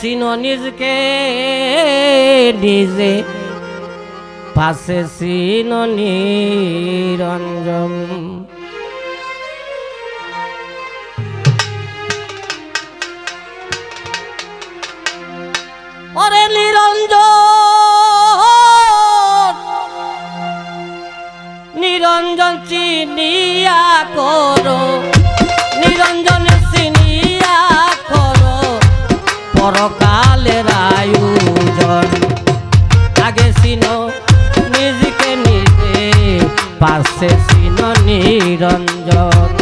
চিনো নিজকে নিজে। পাশে চিনো নিরঞ্জন। পরকালের আয়োজন। আগে ছিল নিজকে নিজে পাশে ছিল নিরঞ্জন।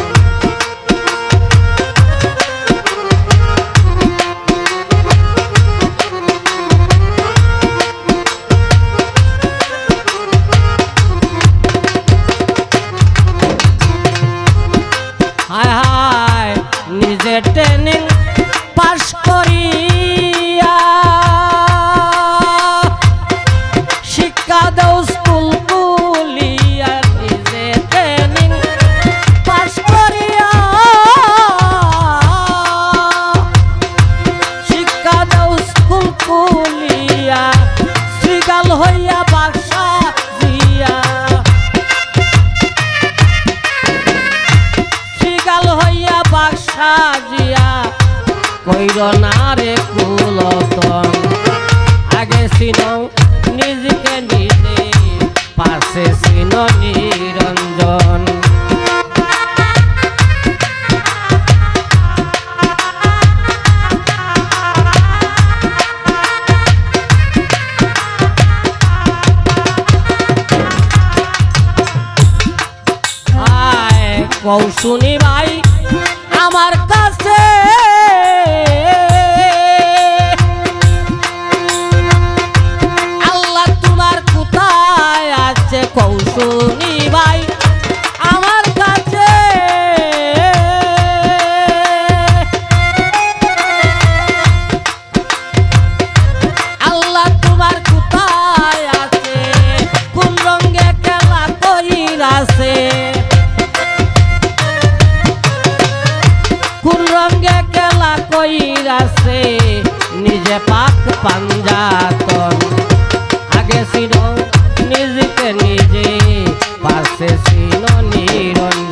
হইয়া বাক্সা জিয়া কইর না রে কুলতন আগে চিন নিজকে নিজে পাশে চিন নিরঞ্জন। কৌশুনি ভাই আমার কাছে। আল্লাহ তোমার কোথায় আছে কৌশুনি কোন কেলা কই কইরাছে নিজে পাক পাঞ্জাতন আগে ছিল নিজকে নিজে পাশে ছিল নিরঞ্জন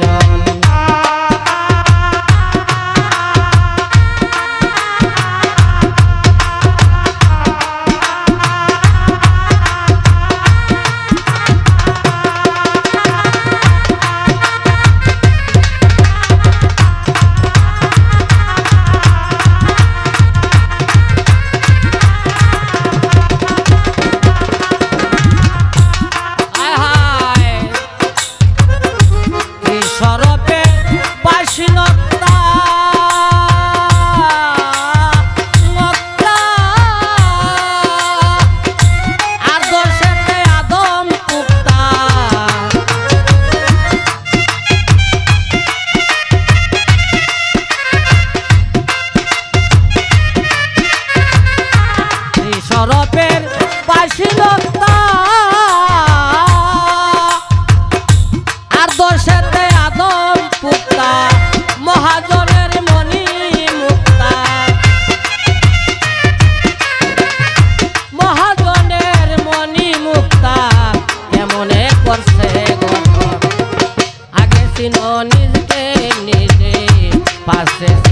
চিন নিজকে নিজে পাশে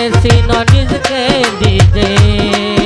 ছিল নিরঞ্জন আগে ছিল নিজকে নিজে